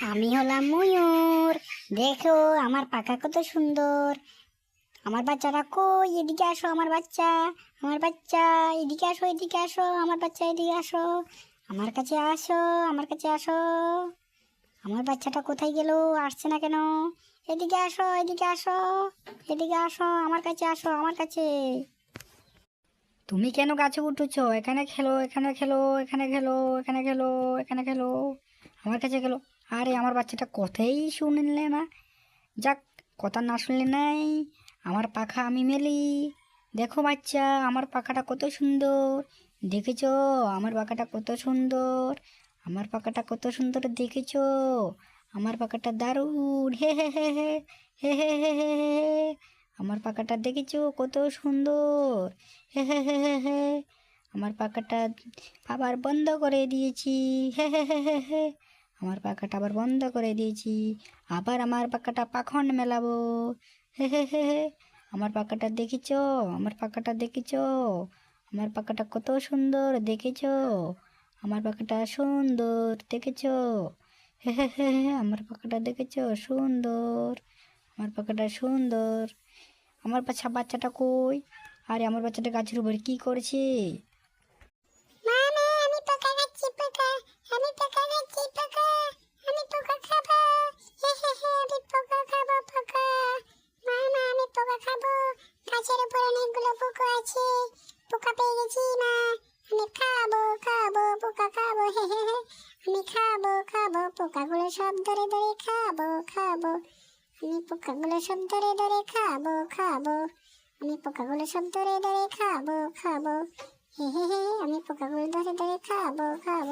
আমি হলাম ময়ূর। দেখো, আমার পাখা কত সুন্দর। আমার বাচ্চারা কই? এদিকে আসো, আমার বাচ্চা। আমার বাচ্চা, এদিকে আসো এদিকে আসো। আমার বাচ্চা, এদিকে আসো। আমার কাছে আসো, আমার কাছে আসো। আমার বাচ্চাটা কোথায় গেল? আসছে না কেন? এদিকে আসো এদিকে আসো। এদিকে আসো, আমার কাছে আসো, আমার কাছে। তুমি কেন গাছে উঠেছো? এখানে খেলো এখানে খেলো এখানে খেলো এখানে খেলো এখানে খেলো আমার কাছে গেলো আরে আমার বাচ্চাটা কথাই শুনলে না যাক কথা না শুনলে নাই আমার পাখা আমি মেলি দেখো বাচ্চা আমার পাখাটা কত সুন্দর দেখেছ আমার পাখাটা কত সুন্দর আমার পাখাটা কত সুন্দর দেখেছ আমার পাখাটা দারুণ হে হে হে হে হে হে হে হে হে আমার পাখাটা দেখেছ কত সুন্দর হে হে হে হে হে আমার পাখাটা আবার বন্ধ করে দিয়েছি হে হে হে হে হে আমার পাখাটা আবার বন্ধ করে দিয়েছি। আবার আমার পাখাটা পাখন মেলাবো। হে হে হে হে, আমার পাখাটা দেখেছ? আমার পাখাটা দেখেছ? আমার পাখাটা কত সুন্দর দেখেছ? আমার পাখাটা সুন্দর দেখেছ? হে হে হে আমার পাখাটা দেখেছ? সুন্দর। আমার পাখাটা সুন্দর। আমার বাচ্চা বাচ্চাটা কই? আরে আমার বাচ্চাটা গাছের উপরে কী করছে? গাছের উপর অনেকগুলো পোকা আছে। পোকা পেয়ে গেছি মা। আমি খাব খাব, পোকা খাব, হে হে হে। আমি খাব খাব, পোকাগুলো সব ধরে ধরে খাব খাব। আমি পোকাগুলো সব ধরে ধরে খাব খাব। আমি পোকাগুলো সব ধরে ধরে খাব খাব। হে হে হে, আমি পোকাগুলো ধরে ধরে খাব খাব।